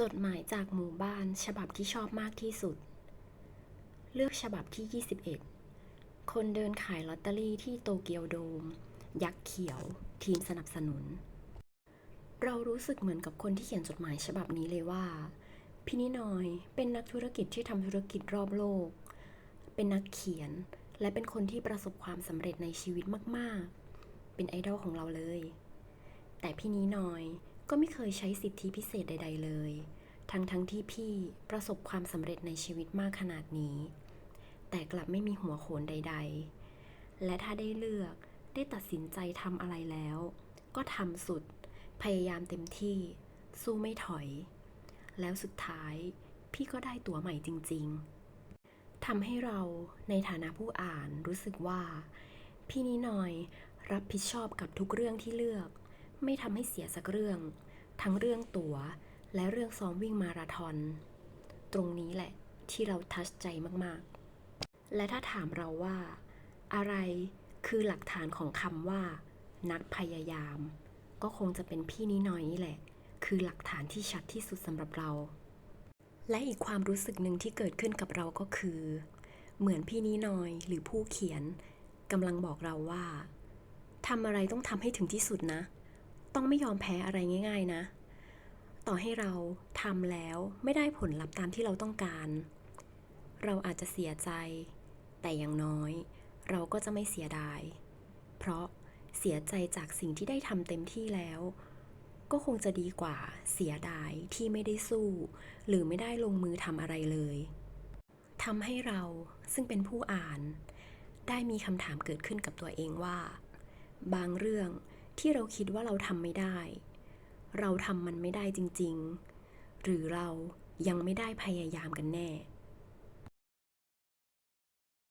จดหมายจากหมู่บ้านฉบับที่ชอบมากที่สุด เลือกฉบับที่ 21 คนเดินขายลอตเตอรี่ที่โตเกียวโดม ยักษ์เขียว ทีมสนับสนุน เรารู้สึกเหมือนกับคนที่เขียนจดหมายฉบับนี้เลยว่าพี่นินอยเป็นนักธุรกิจที่ทำธุรกิจรอบโลก เป็นนักเขียนและเป็นคนที่ประสบความสำเร็จในชีวิตมาก ๆ เป็นไอดอลของเราเลย แต่พี่นี้น้อย ก็ไม่เคยใช้สิทธิพิเศษใด ๆ เลย ทั้งๆที่พี่ประสบความสำเร็จในชีวิตมากขนาดนี้ แต่กลับไม่มีหัวโขนใด ๆ และถ้าได้เลือกได้ตัดสินใจทำอะไรแล้ว ก็ทำสุด พยายามเต็มที่ สู้ไม่ถอย แล้วสุดท้าย พี่ก็ได้ตั๋วใหม่จริง ๆทำให้เราในฐานะผู้อ่านรู้สึกว่า พี่นินอยรับผิดชอบกับทุกเรื่องที่เลือก ไม่ทำให้เสียสักเรื่อง ทั้งเรื่องตัว๋ว และเรื่องซ้อมวิ่งมาราธอน ตรงนี้แหละที่เราทัชใจมากๆ และถ้าถามเราว่า อะไรคือหลักฐานของคำว่า นักพยายาม ก็คงจะเป็นพี่นินอยนี่แหละ คือหลักฐานที่ชัดที่สุดสำหรับเรา และอีกความรู้สึกหนึ่งที่เกิดขึ้นกับเราก็คือ เหมือนพี่นินอยหรือผู้เขียนกำลังบอกเราว่าทำอะไรต้องทำให้ถึงที่สุดนะ ต้องไม่ยอมแพ้อะไรง่าย ๆ นะ ต่อให้เราทำแล้วไม่ได้ผลลัพธ์ตามที่เราต้องการ เราอาจจะเสียใจ แต่อย่างน้อย เราก็จะไม่เสียดาย เพราะเสียใจจากสิ่งที่ได้ทำเต็มที่แล้ว ก็คงจะดีกว่าเสียดายที่ไม่ได้สู้ หรือไม่ได้ลงมือทำอะไรเลยทำให้เราซึ่งเป็นผู้อ่าน ได้มีคำถามเกิดขึ้นกับตัวเองว่า บางเรื่อง ที่เราคิดว่าเราทำไม่ได้ เราทำมันไม่ได้จริง ๆ หรือเรายังไม่ได้พยายามกันแน่